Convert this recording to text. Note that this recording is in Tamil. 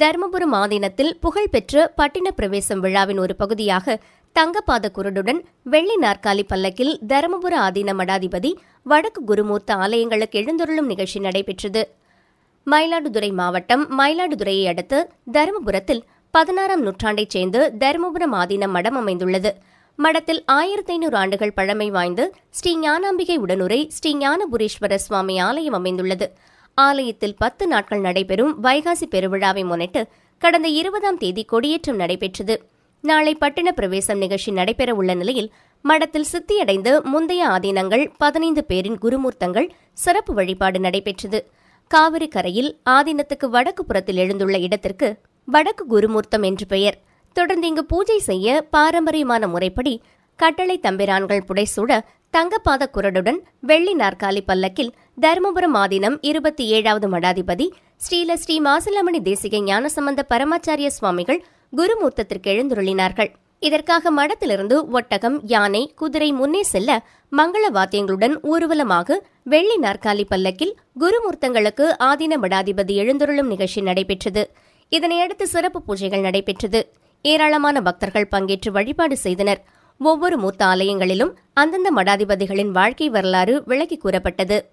தருமபுரம் ஆதீனத்தில் புகழ்பெற்ற பட்டின பிரவேசம் விழாவின் ஒரு பகுதியாக தங்கப்பாத குருடுடன் வெள்ளி நாற்காலி பல்லக்கில் தருமபுர ஆதீன மடாதிபதி வடக்கு குருமூர்த்த ஆலயங்களுக்கு எழுந்தருளும் நிகழ்ச்சி நடைபெற்றது. மயிலாடுதுறை மாவட்டம் மயிலாடுதுறையை அடுத்து தருமபுரத்தில் பதினாறாம் நூற்றாண்டைச் சேர்ந்து தருமபுரம் ஆதீனம் மடம் அமைந்துள்ளது. மடத்தில் ஆயிரத்தி ஐநூறு ஆண்டுகள் பழமை வாய்ந்து ஸ்ரீ ஞானாம்பிகை உடனுரை ஸ்ரீ ஞானபுரீஸ்வரர் சுவாமி ஆலயம் அமைந்துள்ளது. ஆலயத்தில் பத்து நாட்கள் நடைபெறும் வைகாசி பெருவிழாவை முன்னிட்டு கடந்த இருபதாம் தேதி கொடியேற்றம் நடைபெற்றது. நாளை பட்டின பிரவேசம் நிகழ்ச்சி நடைபெற உள்ள நிலையில் மடத்தில் சித்தியடைந்த முந்தைய ஆதீனங்கள் பதினைந்து பேரின் குருமூர்த்தங்கள் சிறப்பு வழிபாடு நடைபெற்றது. காவிரி கரையில் ஆதீனத்துக்கு வடக்கு புறத்தில் எழுந்துள்ள இடத்திற்கு வடக்கு குருமூர்த்தம் என்று பெயர். தொடர்ந்து இங்கு பூஜை செய்ய பாரம்பரியமான முறைப்படி கட்டளை தம்பிரான்கள் புடைசூட தங்கப்பாத குரடுடன் வெள்ளி நாற்காலி பல்லக்கில் தருமபுரம் ஆதீனம் இருபத்தி ஏழாவது மடாதிபதி ஸ்ரீல ஸ்ரீ மாசிலாமணி தேசிக ஞானசம்பந்த பரமாச்சாரிய சுவாமிகள் குருமூர்த்தத்திற்கு எழுந்துருளினார்கள். இதற்காக மடத்திலிருந்து ஒட்டகம் யானை குதிரை முன்னே செல்ல மங்கள வாத்தியங்களுடன் ஊர்வலமாக வெள்ளி நாற்காலி பல்லக்கில் குருமூர்த்தங்களுக்கு ஆதீன மடாதிபதி எழுந்துருளும் நிகழ்ச்சி நடைபெற்றது. இதனையடுத்து சிறப்பு பூஜைகள் நடைபெற்றது. ஏராளமான பக்தர்கள் பங்கேற்று வழிபாடு செய்தனர். ஒவ்வொரு மூத்த ஆலயங்களிலும் அந்தந்த மடாதிபதிகளின் வாழ்க்கை வரலாறு விளக்கி கூறப்பட்டது.